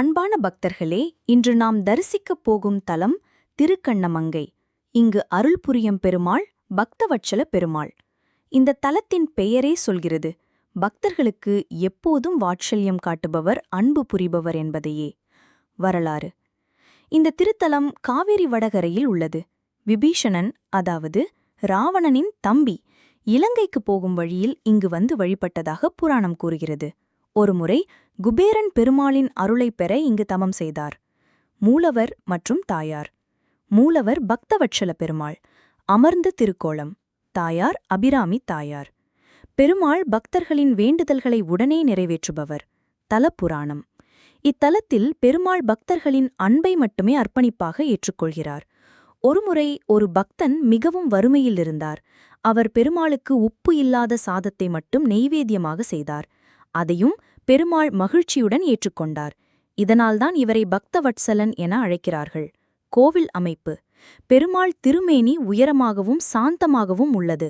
அன்பான பக்தர்களே இன்று நாம் தரிசிக்கப் போகும் தலம் திருக்கண்ணமங்கை. இங்கு அருள் புரியும் பெருமாள் பக்தவட்சல பெருமாள். இந்த தலத்தின் பெயரே சொல்கிறது பக்தர்களுக்கு எப்போதும் வாட்சல்யம் காட்டுபவர் அன்பு புரிபவர் என்பதையே. வரலாறு. இந்த திருத்தலம் காவேரி வடகரையில் உள்ளது. விபீஷணன் அதாவது ராவணனின் தம்பி இலங்கைக்கு போகும் வழியில் இங்கு வந்து வழிபட்டதாக புராணம் கூறுகிறது. ஒருமுறை குபேரன் பெருமாளின் அருளைப் பெற இங்கு தமம் செய்தார். மூலவர் மற்றும் தாயார். மூலவர் பக்தவட்சல பெருமாள் அமர்ந்த திருக்கோளம் தாயார் அபிராமி தாயார். பெருமாள் பக்தர்களின் வேண்டுதல்களை உடனே நிறைவேற்றுபவர் தலப்புராணம். இத்தலத்தில் பெருமாள் பக்தர்களின் அன்பை மட்டுமே அர்ப்பணிப்பாக ஏற்றுக்கொள்கிறார். ஒருமுறை ஒரு பக்தன் மிகவும் வறுமையில் இருந்தார். அவர் பெருமாளுக்கு உப்பு இல்லாத சாதத்தை மட்டும் நெய்வேத்தியமாக செய்தார். அதையும் பெருமாள் மகிழ்ச்சியுடன் ஏற்றுக்கொண்டார். இதனால்தான் இவரை பக்தவட்சலன் என அழைக்கிறார்கள். கோவில் அமைப்பு. பெருமாள் திருமேனி உயரமாகவும் சாந்தமாகவும் உள்ளது.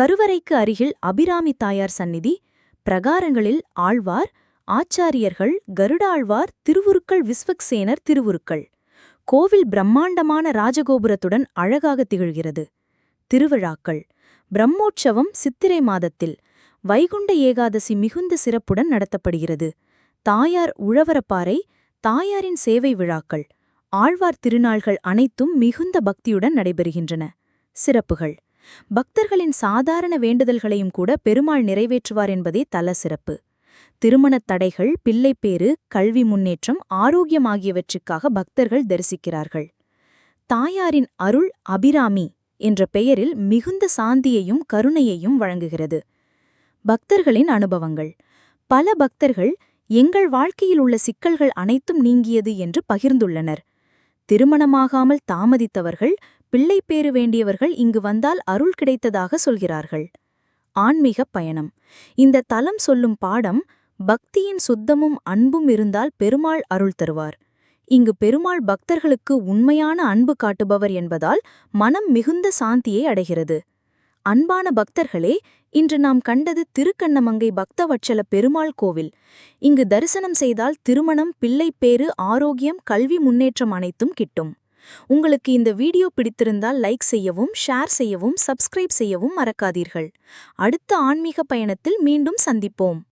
கருவறைக்கு அருகில் அபிராமி தாயார் சந்நிதி. பிரகாரங்களில் ஆழ்வார் ஆச்சாரியர்கள் கருடாழ்வார் திருவுருக்கள் விஸ்வக்சேனர் திருவுருக்கள். கோவில் பிரம்மாண்டமான ராஜகோபுரத்துடன் அழகாக திகழ்கிறது. திருவிழாக்கள். பிரம்மோற்சவம் சித்திரை மாதத்தில். வைகுண்ட ஏகாதசி மிகுந்த சிறப்புடன் நடத்தப்படுகிறது. தாயார் உழவரப்பாறை தாயாரின் சேவை விழாக்கள் ஆழ்வார் திருநாள்கள் அனைத்தும் மிகுந்த பக்தியுடன் நடைபெறுகின்றன. சிறப்புகள். பக்தர்களின் சாதாரண வேண்டுதல்களையும் கூட பெருமாள் நிறைவேற்றுவார் என்பதே தல சிறப்பு. திருமணத் தடைகள் பிள்ளைப்பேறு கல்வி முன்னேற்றம் ஆரோக்கியம் ஆகியவற்றுக்காக பக்தர்கள் தரிசிக்கிறார்கள். தாயாரின் அருள் அபிராமி என்ற பெயரில் மிகுந்த சாந்தியையும் கருணையையும் வழங்குகிறது. பக்தர்களின் அனுபவங்கள். பல பக்தர்கள் எங்கள் வாழ்க்கையில் உள்ள சிக்கல்கள் அனைத்தும் நீங்கியது என்று பகிர்ந்துள்ளனர். திருமணமாகாமல் தாமதித்தவர்கள் பிள்ளை பேறு வேண்டியவர்கள் இங்கு வந்தால் அருள் கிடைத்ததாக சொல்கிறார்கள். ஆன்மீக பயணம். இந்த தலம் சொல்லும் பாடம் பக்தியின் சுத்தமும் அன்பும் இருந்தால் பெருமாள் அருள் தருவார். இங்கு பெருமாள் பக்தர்களுக்கு உண்மையான அன்பு காட்டுபவர் என்பதால் மனம் மிகுந்த சாந்தியை அடைகிறது. அன்பான பக்தர்களே இன்று நாம் கண்டது திருக்கண்ணமங்கை பக்தவட்சல பெருமாள் கோவில். இங்கு தரிசனம் செய்தால் திருமணம் பிள்ளைப்பேறு ஆரோக்கியம் கல்வி முன்னேற்றம் அனைத்தும் கிட்டும். உங்களுக்கு இந்த வீடியோ பிடித்திருந்தால் லைக் செய்யவும் ஷேர் செய்யவும் சப்ஸ்கிரைப் செய்யவும் மறக்காதீர்கள். அடுத்த ஆன்மீக பயணத்தில் மீண்டும் சந்திப்போம்.